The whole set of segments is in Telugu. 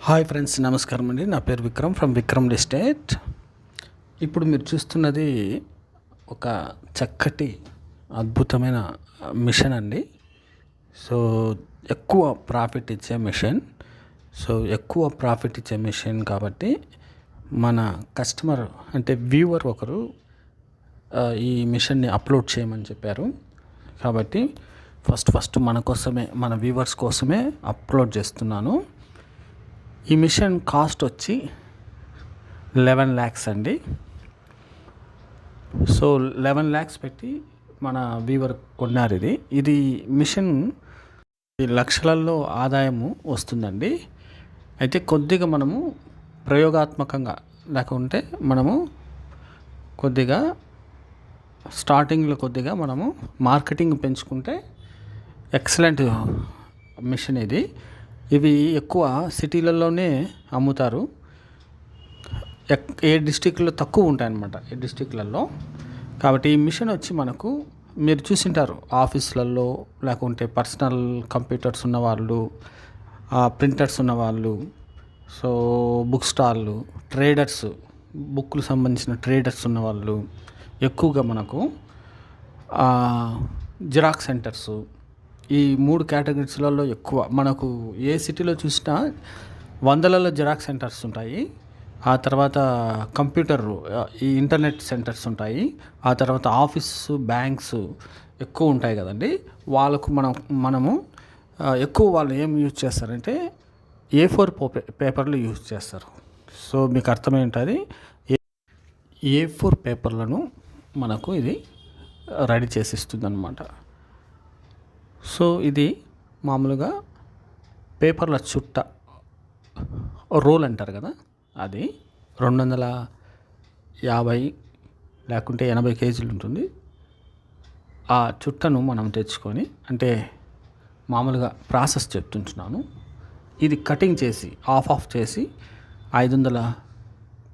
హాయ్ ఫ్రెండ్స్ నమస్కారం అండి. నా పేరు విక్రమ్ ఫ్రమ్ విక్రమ్ ఎస్టేట్. ఇప్పుడు మీరు చూస్తున్నది ఒక చక్కటి అద్భుతమైన మిషన్ అండి. సో ఎక్కువ ప్రాఫిట్ ఇచ్చే మిషన్. సో ఎక్కువ ప్రాఫిట్ ఇచ్చే మిషన్ కాబట్టి మన కస్టమర్ అంటే వ్యూవర్ ఒకరు ఈ మిషన్ని అప్లోడ్ చేయమని చెప్పారు. కాబట్టి ఫస్ట్ ఫస్ట్ మన కోసమే మన వ్యూవర్స్ కోసమే అప్లోడ్ చేస్తున్నాను. ఈ మిషన్ కాస్ట్ వచ్చి లెవెన్ ల్యాక్స్ అండి. సో లెవెన్ ల్యాక్స్ పెట్టి మన వీవర్ కొన్నారు ఇది. ఇది మిషన్ లక్షలలో ఆదాయము వస్తుందండి. అయితే కొద్దిగా మనము ప్రయోగాత్మకంగా లేకుంటే మనము కొద్దిగా స్టార్టింగ్లో కొద్దిగా మనము మార్కెటింగ్ పెంచుకుంటే ఎక్సలెంట్ మిషన్ ఇది. ఇవి ఎక్కువ సిటీలలోనే అమ్ముతారు. ఎక్- ఏ డిస్టిక్లో తక్కువ ఉంటాయి అన్నమాట ఏ డిస్టిక్లలో. కాబట్టి ఈ మిషన్ వచ్చి మనకు మీరు చూసింటారు ఆఫీసులలో లేకుంటే పర్సనల్ కంప్యూటర్స్ ఉన్న వాళ్ళు ప్రింటర్స్ ఉన్నవాళ్ళు సో బుక్ స్టాళ్ళు ట్రేడర్స్ బుక్లు సంబంధించిన ట్రేడర్స్ ఉన్నవాళ్ళు ఎక్కువగా మనకు జిరాక్స్ సెంటర్స్ ఈ మూడు కేటగిరీస్లలో ఎక్కువ. మనకు ఏ సిటీలో చూసినా వందలలో జిరాక్స్ సెంటర్స్ ఉంటాయి. ఆ తర్వాత కంప్యూటర్ ఈ ఇంటర్నెట్ సెంటర్స్ ఉంటాయి. ఆ తర్వాత ఆఫీస్ బ్యాంక్స్ ఎక్కువ ఉంటాయి కదండి. వాళ్ళకు మనం మనము ఎక్కువ వాళ్ళు ఏం యూజ్ చేస్తారంటే ఏ ఫోర్ పేపర్లు యూజ్ చేస్తారు. సో మీకు అర్థమై ఉంటుంది ఏ ఫోర్ పేపర్లను మనకు ఇది రెడీ చేసి ఇస్తుంది అనమాట సో ఇది మామూలుగా పేపర్ల చుట్ట రోల్ అంటారు కదా అది రెండు వందల యాభై లేకుంటే ఎనభై కేజీలు ఉంటుంది. ఆ చుట్టను మనం తెచ్చుకొని అంటే మామూలుగా ప్రాసెస్ చెప్తుంటున్నాను. ఇది కటింగ్ చేసి ఆఫ్ ఆఫ్ చేసి ఐదు వందల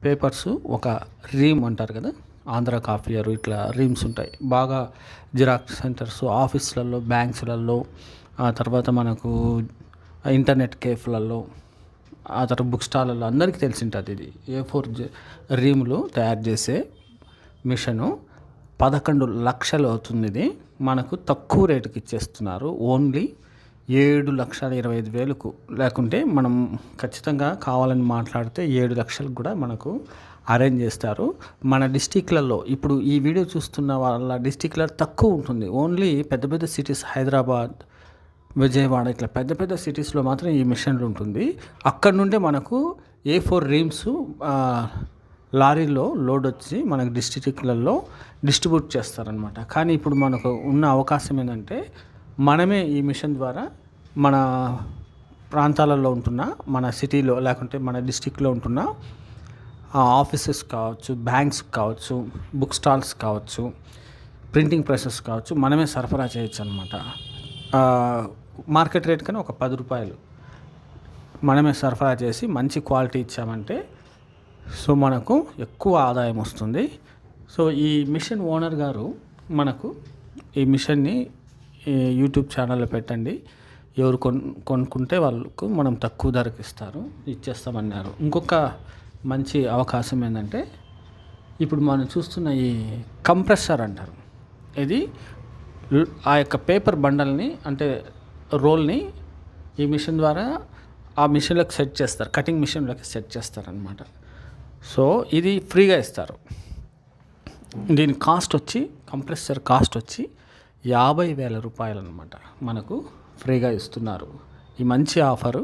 పేపర్స్ ఒక రీమ్ అంటారు కదా ఆంధ్ర కాఫియర్ ఇట్లా రీమ్స్ ఉంటాయి. బాగా జిరాక్స్ సెంటర్స్ ఆఫీసులలో బ్యాంక్స్లలో ఆ తర్వాత మనకు ఇంటర్నెట్ కేఫ్లలో ఆ తర్వాత బుక్ స్టాల్లో అందరికీ తెలిసి ఉంటుంది ఇది. ఏ ఫోర్ రీములు తయారు చేసే మిషను పదకొండు లక్షలు అవుతుంది ఇది. మనకు తక్కువ రేటుకి ఇచ్చేస్తున్నారు. ఓన్లీ ఏడు లక్షల ఇరవై ఐదు వేలకు. లేకుంటే మనం ఖచ్చితంగా కావాలని మాట్లాడితే ఏడు లక్షలకు కూడా మనకు అరేంజ్ చేస్తారు. మన డిస్టిక్లలో ఇప్పుడు ఈ వీడియో చూస్తున్న వాళ్ళ డిస్టిక్లో తక్కువ ఉంటుంది. ఓన్లీ పెద్ద పెద్ద సిటీస్ హైదరాబాద్ విజయవాడ ఇట్లా పెద్ద పెద్ద సిటీస్లో మాత్రం ఈ మిషన్లు ఉంటుంది. అక్కడ నుండే మనకు ఏ ఫోర్ రీమ్స్ లారీలో లోడ్ వచ్చి మనకు డిస్ట్రిక్ట్లలో డిస్ట్రిబ్యూట్ చేస్తారనమాట కానీ ఇప్పుడు మనకు ఉన్న అవకాశం ఏంటంటే మనమే ఈ మిషన్ ద్వారా మన ప్రాంతాలలో ఉంటున్న మన సిటీలో లేకుంటే మన డిస్టిక్లో ఉంటున్న ఆఫీసెస్ కావచ్చు బ్యాంక్స్ కావచ్చు బుక్ స్టాల్స్ కావచ్చు ప్రింటింగ్ ప్రెసెస్ కావచ్చు మనమే సరఫరా చేయొచ్చు అనమాట మార్కెట్ రేట్ కన్నా ఒక పది రూపాయలు మనమే సరఫరా చేసి మంచి క్వాలిటీ ఇచ్చామంటే సో మనకు ఎక్కువ ఆదాయం వస్తుంది. సో ఈ మిషన్ ఓనర్ గారు మనకు ఈ మిషన్ని యూట్యూబ్ ఛానల్లో పెట్టండి. ఎవరు కొను కొనుక్కుంటే వాళ్ళకు మనం తక్కువ ధరకు ఇస్తారు ఇచ్చేస్తామన్నారు. ఇంకొక మంచి అవకాశం ఏంటంటే ఇప్పుడు మనం చూస్తున్న ఈ కంప్రెసర్ అంటారు. ఇది ఆ యొక్క పేపర్ బండల్ని అంటే రోల్ని ఈ మిషన్ ద్వారా ఆ మిషన్లోకి సెట్ చేస్తారు. కటింగ్ మిషన్లోకి సెట్ చేస్తారనమాట సో ఇది ఫ్రీగా ఇస్తారు. దీని కాస్ట్ వచ్చి కంప్రెసర్ కాస్ట్ వచ్చి యాభై వేల రూపాయలు అనమాట మనకు ఫ్రీగా ఇస్తున్నారు. ఈ మంచి ఆఫరు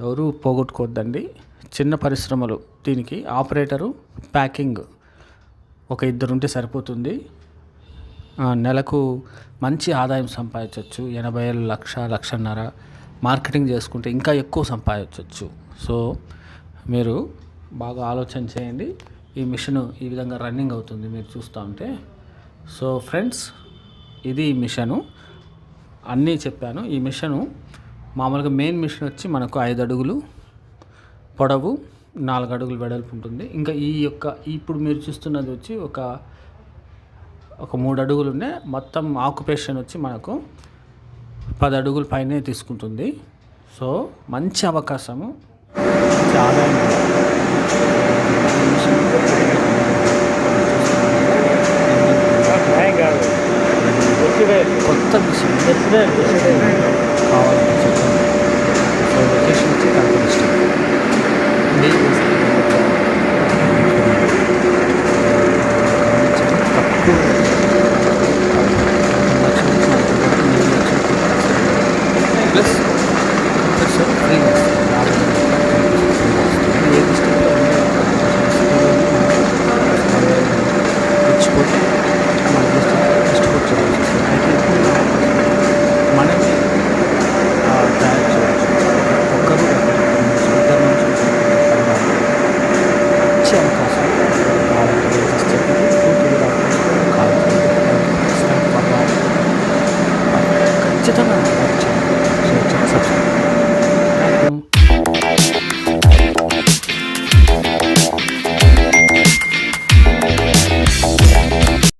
ఎవరు పోగొట్టుకోవద్దండి. చిన్న పరిశ్రమలు. దీనికి ఆపరేటరు ప్యాకింగ్ ఒక ఇద్దరు ఉంటే సరిపోతుంది నెలకు మంచి ఆదాయం సంపాదించవచ్చు ఎనభై ఏళ్ళు లక్ష లక్షన్నర మార్కెటింగ్ చేసుకుంటే ఇంకా ఎక్కువ సంపాదించవచ్చు సో మీరు బాగా ఆలోచన చేయండి. ఈ మిషన్ ఈ విధంగా రన్నింగ్ అవుతుంది మీరు చూస్తూ ఉంటే. సో ఫ్రెండ్స్ ఇది ఈ మిషను. అన్నీ చెప్పాను. ఈ మిషను మామూలుగా మెయిన్ మిషన్ వచ్చి మనకు ఐదు అడుగులు పొడవు నాలుగు అడుగులు వెడల్పు ఉంటుంది. ఇంకా ఈ యొక్క ఇప్పుడు మీరు చూస్తున్నది వచ్చి ఒక ఒక మూడు అడుగులు ఉన్నాయి మొత్తం ఆక్యుపేషన్ వచ్చి మనకు పది అడుగుల పైనే తీసుకుంటుంది. సో మంచి అవకాశము. చాలా కొత్త మిషన్. కావాలి సో లొకేషన్ వచ్చి でいいですけど。就这么。